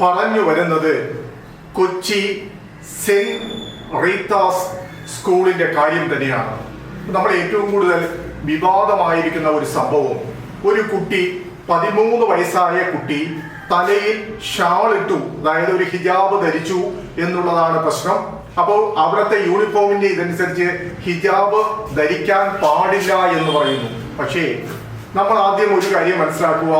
പറഞ്ഞു വരുന്നത് Kochi saint Rita's സ്കൂളിന്റെ കാര്യം തന്നെയാണ്. നമ്മൾ ഏറ്റവും കൂടുതൽ വിവാദമായിരിക്കുന്ന ഒരു സംഭവം. ഒരു കുട്ടി പതിമൂന്ന് വയസ്സായ കുട്ടി തലയിൽ ഷാൾ ഇട്ടു അതായത് ഒരു ഹിജാബ് ധരിച്ചു എന്നുള്ളതാണ് പ്രശ്നം. അപ്പോൾ അവിടുത്തെ യൂണിഫോമിന്റെ ഇതനുസരിച്ച് ഹിജാബ് ധരിക്കാൻ പാടില്ല എന്ന് പറയുന്നു. പക്ഷേ നമ്മൾ ആദ്യം ഒരു കാര്യം മനസ്സിലാക്കുക.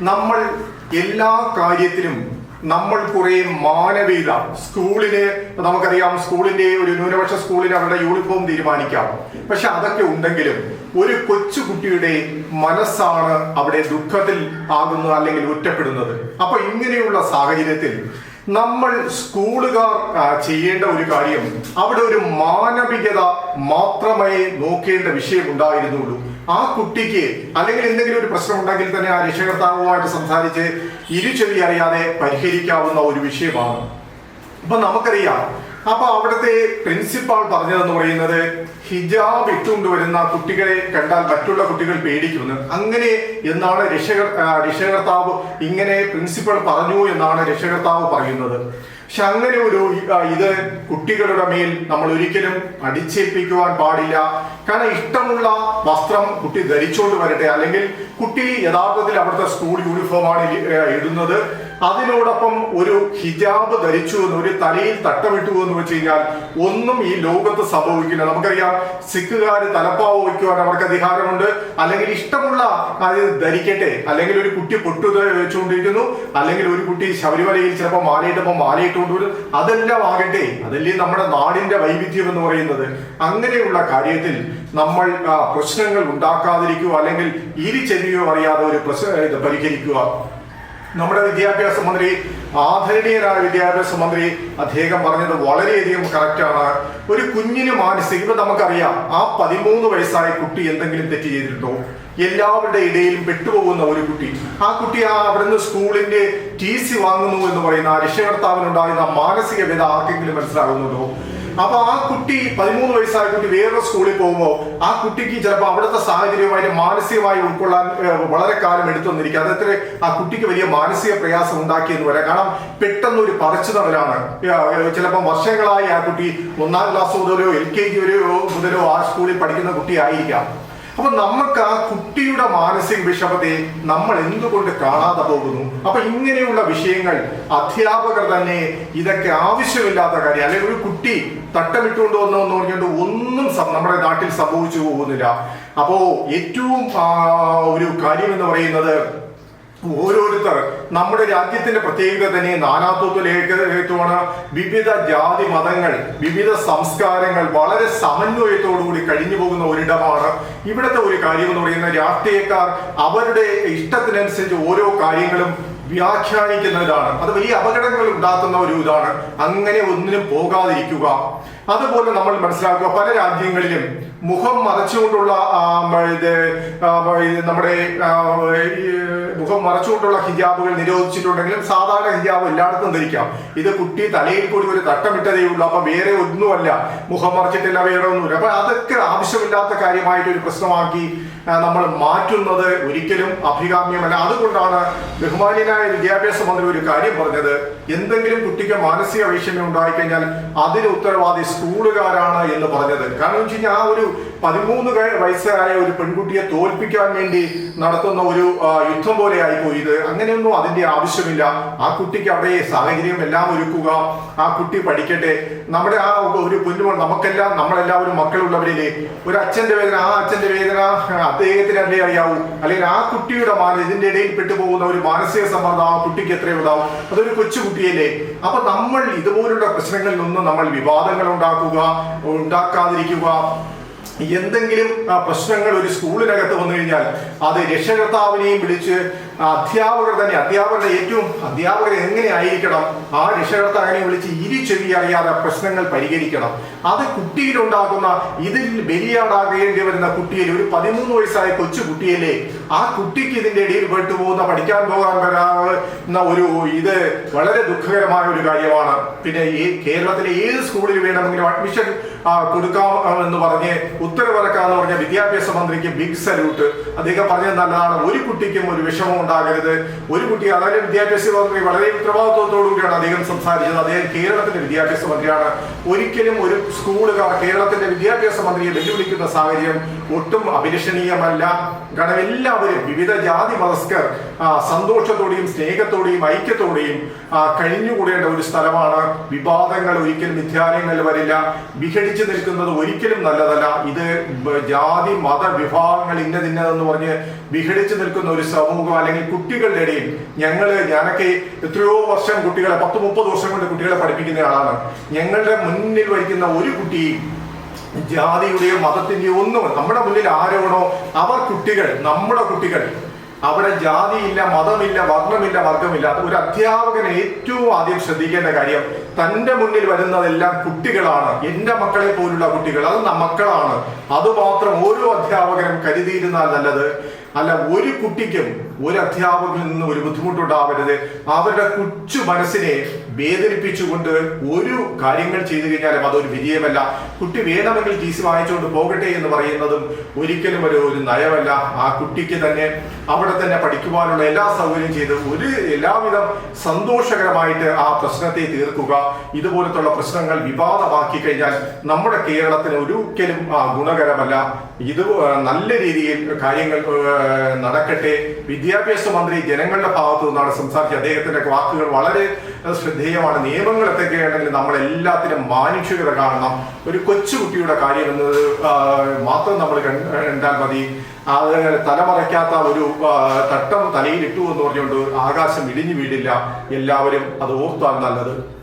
നമ്മൾ എല്ലാ കാര്യത്തിലും നമ്മൾ കുറെ മാനവീയത സ്കൂളിലെ നമുക്കറിയാം സ്കൂളിന്റെ ഒരു ന്യൂനപക്ഷ സ്കൂളിന് അവരുടെ യൂണിഫോം തീരുമാനിക്കാം. പക്ഷെ അതൊക്കെ ഉണ്ടെങ്കിലും ഒരു കൊച്ചു കുട്ടിയുടെ മനസ്സാണ് അവിടെ ദുഃഖത്തിൽ ആകുന്നത് അല്ലെങ്കിൽ ഒറ്റപ്പെടുന്നത്. അപ്പൊ ഇങ്ങനെയുള്ള സാഹചര്യത്തിൽ നമ്മൾ സ്കൂളുകാർ ചെയ്യേണ്ട ഒരു കാര്യം അവിടെ ഒരു മാനവികത മാത്രമേ നോക്കേണ്ട വിഷയം ഉണ്ടായിരുന്നുള്ളൂ. ആ കുട്ടിക്ക് അല്ലെങ്കിൽ എന്തെങ്കിലും ഒരു പ്രശ്നം ഉണ്ടെങ്കിൽ തന്നെ ആ രക്ഷകർത്താവുമായിട്ട് സംസാരിച്ച് ഇരുചെവി അറിയാതെ പരിഹരിക്കാവുന്ന ഒരു വിഷയമാണ്. ഇപ്പൊ നമുക്കറിയാം അപ്പൊ അവിടുത്തെ പ്രിൻസിപ്പാൾ പറഞ്ഞതെന്ന് പറയുന്നത് ഹിജാബ് ഇട്ടുകൊണ്ട് വരുന്ന കുട്ടികളെ കണ്ടാൽ മറ്റുള്ള കുട്ടികൾ പേടിക്കുമെന്ന് അങ്ങനെ എന്നാണ് രക്ഷകർ ആ, രക്ഷകർത്താവ് ഇങ്ങനെ പ്രിൻസിപ്പൾ പറഞ്ഞു എന്നാണ് രക്ഷകർത്താവ് പറയുന്നത്. പക്ഷെ അങ്ങനെ ഒരു ഇത് കുട്ടികളുടെ മേൽ നമ്മൾ ഒരിക്കലും അടിച്ചേൽപ്പിക്കുവാൻ പാടില്ല. കാരണം ഇഷ്ടമുള്ള വസ്ത്രം കുട്ടി ധരിച്ചുകൊണ്ട് വരട്ടെ. അല്ലെങ്കിൽ കുട്ടി യഥാർത്ഥത്തിൽ അവിടുത്തെ സ്കൂൾ യൂണിഫോമാണ് ഇടുന്നത്. അതിനോടൊപ്പം ഒരു ഹിജാബ് ധരിച്ചു എന്ന് ഒരു തലയിൽ തട്ടമിട്ടു എന്ന് വെച്ച് കഴിഞ്ഞാൽ ഒന്നും ഈ ലോകത്ത് സംഭവിക്കില്ല. നമുക്കറിയാം സിഖുകാർ തലപ്പാവ് വയ്ക്കുവാൻ അവർക്ക് അധികാരമുണ്ട്. അല്ലെങ്കിൽ ഇഷ്ടമുള്ള അത് ധരിക്കട്ടെ. അല്ലെങ്കിൽ ഒരു കുട്ടി പൊട്ടു വെച്ചുകൊണ്ടിരിക്കുന്നു. അല്ലെങ്കിൽ ഒരു കുട്ടി ശബരിമലയിൽ ചിലപ്പോൾ മാലയിട്ടപ്പോൾ മാലയിട്ടുകൊണ്ട് വരും. അതെല്ലാം ആകട്ടെ. അതല്ലേ നമ്മുടെ നാടിന്റെ വൈവിധ്യം എന്ന് പറയുന്നത്. അങ്ങനെയുള്ള കാര്യത്തിൽ നമ്മൾ പ്രശ്നങ്ങൾ ഉണ്ടാക്കാതിരിക്കുക അല്ലെങ്കിൽ ഇരി ചെല്ലുകയോ അറിയാതെ ഒരു പ്രശ്ന പരിഹരിക്കുക. നമ്മുടെ വിദ്യാഭ്യാസ മന്ത്രി ആദരണീയനായ വിദ്യാഭ്യാസ മന്ത്രി അദ്ദേഹം പറഞ്ഞത് വളരെയധികം കറക്റ്റാണ് ഒരു കുഞ്ഞിന് മാനസിക ഇപ്പൊ നമുക്കറിയാം ആ പതിമൂന്ന് വയസ്സായ കുട്ടി എന്തെങ്കിലും തെറ്റ് ചെയ്തിട്ടുണ്ടോ? എല്ലാവരുടെ ഇടയിലും പെട്ടുപോകുന്ന ഒരു കുട്ടി. ആ കുട്ടി ആ അവിടുന്ന് സ്കൂളിന്റെ ടി സി വാങ്ങുന്നു എന്ന് പറയുന്ന രക്ഷകർത്താവിനുണ്ടാകുന്ന മാനസിക വ്യത ആർക്കെങ്കിലും മനസ്സിലാകുന്നുണ്ടോ? അപ്പൊ ആ കുട്ടി പതിമൂന്ന് വയസ്സായ കുട്ടി വേറൊരു സ്കൂളിൽ പോകുമ്പോൾ ആ കുട്ടിക്ക് ചിലപ്പോൾ അവിടുത്തെ സാഹചര്യവുമായിട്ട് മാനസികമായി ഉൾക്കൊള്ളാൻ വളരെ കാലം എടുത്തു വന്നിരിക്കും. അതെത്ര ആ കുട്ടിക്ക് വലിയ മാനസിക പ്രയാസം ഉണ്ടാക്കിയെന്ന് വരാം കാരണം പെട്ടെന്ന് ഒരു പറിച്ചു നടലാണ് ചിലപ്പോൾ വർഷങ്ങളായി ആ കുട്ടി ഒന്നാം ക്ലാസ് മുതലോ എൽ കെ ജി വരെയോ മുതലോ ആ സ്കൂളിൽ പഠിക്കുന്ന കുട്ടി ആയിരിക്കാം അപ്പൊ നമുക്ക് ആ കുട്ടിയുടെ മാനസിക വിഷമത്തെ നമ്മൾ എന്തുകൊണ്ട് കാണാതെ പോകുന്നു? അപ്പൊ ഇങ്ങനെയുള്ള വിഷയങ്ങൾ അധ്യാപകർ തന്നെ ഇതൊക്കെ ആവശ്യമില്ലാത്ത കാര്യം അല്ലെങ്കിൽ ഒരു കുട്ടി തട്ടമിട്ടുകൊണ്ട് വന്നു എന്ന് പറഞ്ഞുകൊണ്ട് ഒന്നും നമ്മുടെ നാട്ടിൽ സംഭവിച്ചു പോകുന്നില്ല. അപ്പോ ഏറ്റവും ഒരു കാര്യം എന്ന് പറയുന്നത് ഓരോരുത്തർ നമ്മുടെ രാജ്യത്തിന്റെ പ്രത്യേകത തന്നെ നാനാത്വത്തിലേക്കാണ് വിവിധ ജാതി മതങ്ങൾ വിവിധ സംസ്കാരങ്ങൾ വളരെ സമന്വയത്തോടുകൂടി കഴിഞ്ഞു പോകുന്ന ഒരിടമാണ് ഇവിടുത്തെ ഒരു കാര്യം എന്ന് പറയുന്നത് രാഷ്ട്രീയക്കാർ അവരുടെ ഇഷ്ടത്തിനനുസരിച്ച് ഓരോ കാര്യങ്ങളും വ്യാഖ്യാനിക്കുന്നതാണ്. അത് വലിയ അപകടങ്ങൾ ഉണ്ടാക്കുന്ന ഒരു ഇതാണ്. അങ്ങനെ ഒന്നിനും പോകാതിരിക്കുക. അതുപോലെ നമ്മൾ മനസ്സിലാക്കുക പല രാജ്യങ്ങളിലും മുഖം മറച്ചുകൊണ്ടുള്ള ഇത് നമ്മുടെ മുഖം മറച്ചുകൊണ്ടുള്ള ഹിജാബുകൾ നിരോധിച്ചിട്ടുണ്ടെങ്കിലും സാധാരണ ഹിജാബ് എല്ലായിടത്തും ധരിക്കാം. ഇത് കുട്ടി തലയിൽ കൂടി ഒരു തട്ടമിട്ടതേ ഉള്ളൂ. അപ്പൊ വേറെ ഒന്നുമല്ല. മുഖം മറച്ചിട്ടില്ല വേറെ ഒന്നുമില്ല. അപ്പൊ അതൊക്കെ ആവശ്യമില്ലാത്ത കാര്യമായിട്ട് ഒരു പ്രശ്നമാക്കി നമ്മൾ മാറ്റുന്നത് ഒരിക്കലും അഭികാമ്യമല്ല. അതുകൊണ്ടാണ് ബഹുമാന്യനായ വിദ്യാഭ്യാസ മന്ത്രി ഒരു കാര്യം പറഞ്ഞത്. എന്തെങ്കിലും കുട്ടിക്ക് മാനസിക വൈഷമ്യം ഉണ്ടായിക്കഴിഞ്ഞാൽ അതിന് ഉത്തരവാദി സ്കൂളുകാരാണ് എന്ന് പറഞ്ഞത്. കാരണം വെച്ച് കഴിഞ്ഞാൽ ആ ഒരു പതിമൂന്ന് വയസ്സായ ഒരു പെൺകുട്ടിയെ തോൽപ്പിക്കാൻ വേണ്ടി നടത്തുന്ന ഒരു യുദ്ധം പോലെ ആയിപ്പോയി ഇത്. അങ്ങനെയൊന്നും അതിന്റെ ആവശ്യമില്ല. ആ കുട്ടിക്ക് അവിടെ സാഹചര്യം എല്ലാം ഒരുക്കുക. ആ കുട്ടി പഠിക്കട്ടെ. നമ്മുടെ ആ ഒരു പൊന്നുമോൾ നമുക്കെല്ലാം നമ്മളെല്ലാവരും മക്കളുള്ളവരില്ലേ ഒരു അച്ഛന്റെ വേദന ആ അച്ഛന്റെ വേദന അദ്ദേഹത്തിന് അല്ലേ അറിയാവൂ. അല്ലെങ്കിൽ ആ കുട്ടിയുടെ മാന ഇതിന്റെ ഇടയിൽ പെട്ടുപോകുന്ന ഒരു മാനസിക സമ്മർദ്ദം ആ കുട്ടിക്ക് എത്രയുണ്ടാവും? അതൊരു കൊച്ചുകുട്ടിയല്ലേ. അപ്പൊ നമ്മൾ ഇതുപോലുള്ള പ്രശ്നങ്ങളിൽ നിന്നും നമ്മൾ വിവാദങ്ങൾ ഉണ്ടാക്കുക ഉണ്ടാക്കാതിരിക്കുക. എന്തെങ്കിലും പ്രശ്നങ്ങൾ ഒരു സ്കൂളിനകത്ത് വന്നു കഴിഞ്ഞാൽ അത് രക്ഷകർത്താവിനെയും വിളിച്ച് അധ്യാപകർ തന്നെ അധ്യാപകരുടെ ഏറ്റവും അധ്യാപകർ എങ്ങനെ ആയിരിക്കണം ആ രക്ഷകർത്താവിനെ വിളിച്ച് ഇരി ചെവി അറിയാതെ പ്രശ്നങ്ങൾ പരിഹരിക്കണം. അത് കുട്ടിയിലുണ്ടാകുന്ന ഇതിൽ ബലിയാടാകേണ്ടി വരുന്ന കുട്ടിയിൽ ഒരു പതിമൂന്ന് വയസ്സായ കൊച്ചു കുട്ടിയല്ലേ ആ കുട്ടിക്ക് ഇതിന്റെ ഇടയിൽ പെട്ടുപോകുന്ന പഠിക്കാൻ പോകാൻ വരാവുന്ന ഒരു ഇത് വളരെ ദുഃഖകരമായ ഒരു കാര്യമാണ്. പിന്നെ ഈ കേരളത്തിലെ ഏത് സ്കൂളിൽ വേണമെങ്കിലും അഡ്മിഷൻ കൊടുക്കാം എന്ന് പറഞ്ഞ് ഉത്തരവിറക്കാന്ന് പറഞ്ഞ വിദ്യാഭ്യാസ മന്ത്രിക്ക് ബിഗ് സല്യൂട്ട് അദ്ദേഹം പറഞ്ഞത് നല്ലതാണ്. ഒരു കുട്ടിക്കും ഒരു വിഷമം ഉണ്ടാകരുത്. ഒരു കുട്ടി അതായത് വിദ്യാഭ്യാസ മന്ത്രി വളരെ ഉത്തരവാദിത്വത്തോടു കൂടിയാണ് അദ്ദേഹം സംസാരിച്ചത്. അദ്ദേഹം കേരളത്തിന്റെ വിദ്യാഭ്യാസ മന്ത്രിയാണ്. ഒരിക്കലും ഒരു സ്കൂളുകാർ കേരളത്തിന്റെ വിദ്യാഭ്യാസ മന്ത്രിയെ വെല്ലുവിളിക്കുന്ന സാഹചര്യം ഒട്ടും അഭിലഷണീയമല്ല. കാരണം എല്ലാവരും വിവിധ ജാതി മതസ്കർ സന്തോഷത്തോടെയും സ്നേഹത്തോടെയും ഐക്യത്തോടെയും കഴിഞ്ഞുകൂടേണ്ട ഒരു സ്ഥലമാണ്. വിവാദങ്ങൾ ഒരിക്കലും വിദ്യാലയങ്ങളിൽ വരില്ല. വിഘടിച്ചു നിൽക്കുന്നത് ഒരിക്കലും നല്ലതല്ല. ഇത് ജാതി മത വിഭാഗങ്ങൾ ഇന്നതിന്നതെന്ന് പറഞ്ഞ് വിഘടിച്ചു നിൽക്കുന്ന ഒരു സമൂഹം അല്ലെങ്കിൽ കുട്ടികളുടെ ഇടയിൽ ഞങ്ങൾ ഞാനൊക്കെ എത്രയോ വർഷം കുട്ടികളെ പത്ത് മുപ്പത് വർഷം കൊണ്ട് കുട്ടികളെ പഠിപ്പിക്കുന്ന ആളാണ്. ഞങ്ങളുടെ മുന്നിൽ വഹിക്കുന്ന ഒരു കുട്ടിയും ജാതിയുടെയോ മതത്തിന്റെയോ ഒന്നും നമ്മുടെ മുന്നിൽ ആരോണോ അവർ കുട്ടികൾ നമ്മുടെ കുട്ടികൾ അവിടെ ജാതിയില്ല മതമില്ല വർണമില്ല വർഗമില്ല ഒരു അധ്യാപകൻ ഏറ്റവും ആദ്യം ശ്രദ്ധിക്കേണ്ട കാര്യം തന്റെ മുന്നിൽ വരുന്നതെല്ലാം കുട്ടികളാണ്. എന്റെ മക്കളെ പോലുള്ള കുട്ടികൾ അത് മക്കളാണ്. അതുമാത്രം ഓരോ അധ്യാപകനും കരുതിയിരുന്നാൽ നല്ലത്. അല്ല ഒരു കുട്ടിക്കും ഒരു അധ്യാപകനിൽ നിന്ന് ഒരു ബുദ്ധിമുട്ടുണ്ടാവരുത്. അവരുടെ കൊച്ചു മനസ്സിനെ വേദനിപ്പിച്ചുകൊണ്ട് ഒരു കാര്യങ്ങൾ ചെയ്തു കഴിഞ്ഞാലും അതൊരു വിജയമല്ല. കുട്ടി വേണമെങ്കിൽ ടി സി വാങ്ങിച്ചുകൊണ്ട് പോകട്ടെ എന്ന് പറയുന്നതും ഒരിക്കലും ഒരു ഒരു നയമല്ല. ആ കുട്ടിക്ക് തന്നെ അവിടെ തന്നെ പഠിക്കുവാനുള്ള എല്ലാ സൗകര്യം ചെയ്ത് ഒരു എല്ലാവിധം സന്തോഷകരമായിട്ട് ആ പ്രശ്നത്തെ തീർക്കുക. ഇതുപോലത്തുള്ള പ്രശ്നങ്ങൾ വിവാദമാക്കി കഴിഞ്ഞാൽ നമ്മുടെ കേരളത്തിന് ഒരിക്കലും ഗുണകരമല്ല. ഇത് നല്ല രീതിയിൽ കാര്യങ്ങൾ നടക്കട്ടെ. വിദ്യാഭ്യാസ മന്ത്രി ജനങ്ങളുടെ ഭാഗത്തു നിന്നാണ് സംസാരിച്ചത്. അദ്ദേഹത്തിന്റെ വാക്കുകൾ വളരെ ആ, ശ്രദ്ധേയമാണ് നിയമങ്ങൾ എന്തൊക്കെയാണെങ്കിൽ നമ്മൾ എല്ലാത്തിനും മാനുഷികത കാണണം. ഒരു കൊച്ചുകുട്ടിയുടെ കാര്യം എന്നത് മാത്രം നമ്മൾ കണ്ട്- കണ്ടാൽ മതി. അത് തലമറയ്ക്കാത്ത ഒരു തട്ടം തലയിൽ ഇട്ടു എന്ന് പറഞ്ഞുകൊണ്ട് ആകാശം ഇടിഞ്ഞു വീടില്ല. എല്ലാവരും അത് ഓർത്താൽ നല്ലത്.